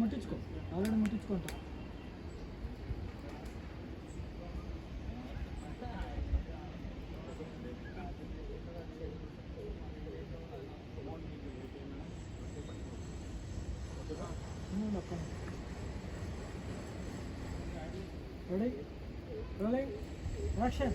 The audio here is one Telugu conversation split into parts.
ముట్టించుకో. ఆల్రెడీ ముట్టించుకుంటా రెడీ? Rolling action.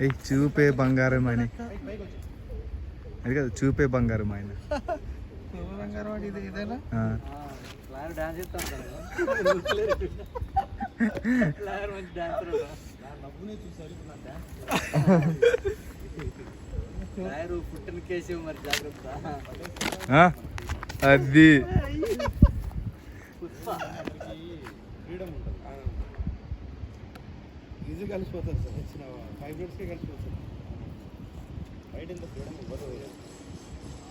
ఏయ్ చూపే బంగారం అని. అది కదా చూపే బంగారం ఆయన. ఆ. ఈజీ కలిసిపోతుంది సార్ వచ్చిన ఫైవ్ మినిట్స్కే కలిసిపోతుంది. బయట ఇంత ఫ్రీడమ్ ఇవ్వదు.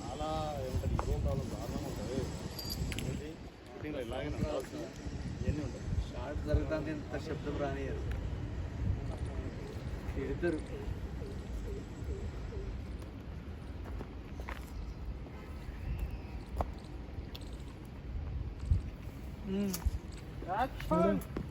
చాలా ఏమంటారు ఇగో ప్రాబ్లం దారుణంగా ఉంటుంది. ఏంటి? షూటింగ్లో ఇలాగే ఇవన్నీ ఉంటాయి. షార్ట్ జరుగుతుంది ఇంత శబ్దం రానియరు తిడతారు. పైకి వెళ్ళిపోవడమా ఉండాలా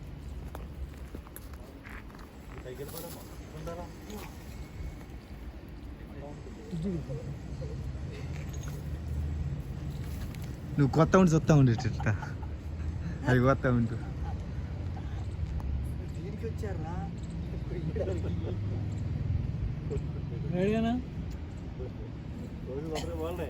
నువ్వు కొత్త ఉండి సొత్తా ఉండి ఇట్లా. అది కొత్త ఉంటు వాళ్ళే.